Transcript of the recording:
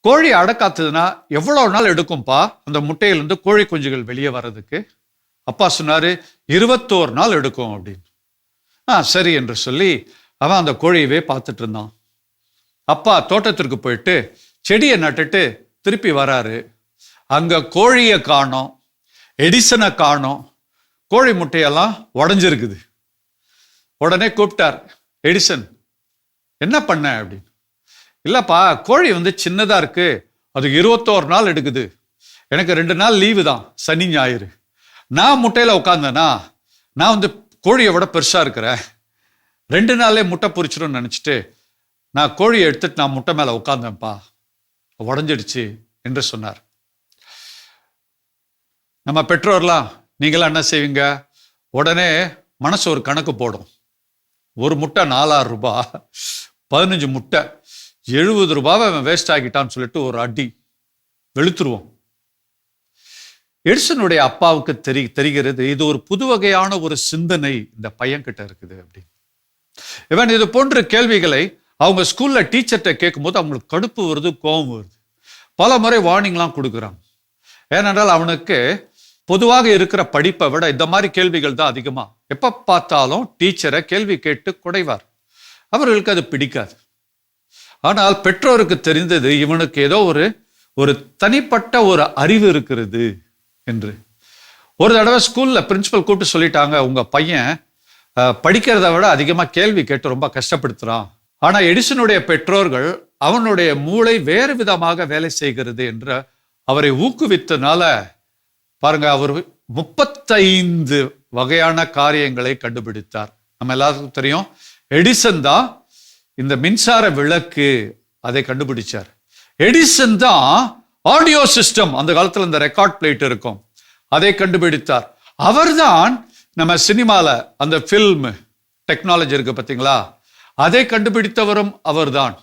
கோழி அடக்காத்துதுன்னா எவ்வளோ நாள் எடுக்கும்பா? அந்த முட்டையிலேருந்து கோழி குஞ்சுகள் வெளியே வர்றதுக்கு? அப்பா சொன்னார் இருபத்தோரு நாள் எடுக்கும் அப்படின்னு. ஆ சரி என்று சொல்லி அவன் அந்த கோழியவே பார்த்துட்டு இருந்தான். அப்பா தோட்டத்திற்கு போயிட்டு செடியை நட்டுட்டு திருப்பி வராரு. அங்கே கோழியை காணோம் எடிசனை காணோம். கோழி முட்டையெல்லாம் உடஞ்சிருக்குது. உடனே கூப்பிட்டார் எடிசன் என்ன பண்ண? அப்படின்னு. இல்லைப்பா கோழி வந்து சின்னதாக இருக்குது அது இருபத்தோரு நாள் எடுக்குது. எனக்கு ரெண்டு நாள் லீவு தான் சனி ஞாயிறு. நான் முட்டையில் உட்காந்தேனா நான் வந்து கோழியை விட பெருசாக இருக்கிறேன். ரெண்டு நாளே முட்டை பொரிச்சிடும்னு நினச்சிட்டு நான் கோழியை எடுத்துட்டு நான் முட்டை மேலே உட்காந்தேன்ப்பா உடஞ்சிடுச்சு என்று சொன்னார். நம்ம பெற்றோர்லாம் நீங்களாம் என்ன செய்வீங்க? உடனே மனசு ஒரு கணக்கு போடும். ஒரு முட்டை நாலாயிரம் ரூபாய் பதினஞ்சு முட்டை. எழுபது ரூபாவை அவன் வேஸ்ட் ஆகிட்டான்னு சொல்லிட்டு ஒரு அடி வெளுத்துருவோம். எடிசனுடைய அப்பாவுக்கு தெரி தெரிகிறது இது ஒரு புது வகையான ஒரு சிந்தனை இந்த பையன்கிட்ட இருக்குது அப்படின்னு. இவன் இது போன்ற கேள்விகளை அவங்க ஸ்கூல்ல டீச்சர்கிட்ட கேட்கும்போது அவங்களுக்கு கடுப்பு வருது கோபம் வருது. பல முறை வார்னிங்லாம் கொடுக்குறாங்க ஏனென்றால் அவனுக்கு பொதுவாக இருக்கிற படிப்பை விட இந்த மாதிரி கேள்விகள் தான் அதிகமாக எப்போ பார்த்தாலும் டீச்சரை கேள்வி கேட்டு குடைவார். அவர்களுக்கு அது பிடிக்காது. ஆனால் பெற்றோருக்கு தெரிந்தது இவனுக்கு ஏதோ ஒரு ஒரு தனிப்பட்ட ஒரு அறிவு இருக்கிறது என்று. ஒரு தடவை ஸ்கூலில் பிரின்சிபல் கூப்பிட்டு சொல்லிட்டாங்க உங்கள் பையன் படிக்கிறத விட அதிகமாக கேள்வி கேட்டு ரொம்ப கஷ்டப்படுத்துகிறான் ஆனால் எடிசனுடைய பெற்றோர்கள் அவனுடைய மூளை வேறு விதமாக வேலை செய்கிறது என்று அவரை ஊக்குவித்தனால பாருங்க அவர் முப்பத்தைந்து வகையான காரியங்களை கண்டுபிடித்தார். நம்ம எல்லாருக்கும் தெரியும் எடிசன் தான் இந்த மின்சார விளக்கு அதை கண்டுபிடிச்சார். எடிசன் தான் ஆடியோ சிஸ்டம் அந்த காலத்தில் இந்த ரெக்கார்ட் பிளேட் இருக்கும். அதை கண்டுபிடித்தார். அவர்தான் நம்ம சினிமாவில் அந்த ஃபில்ம் டெக்னாலஜி இருக்கு பார்த்தீங்களா அதை கண்டுபிடித்தவரும் அவர்தான்.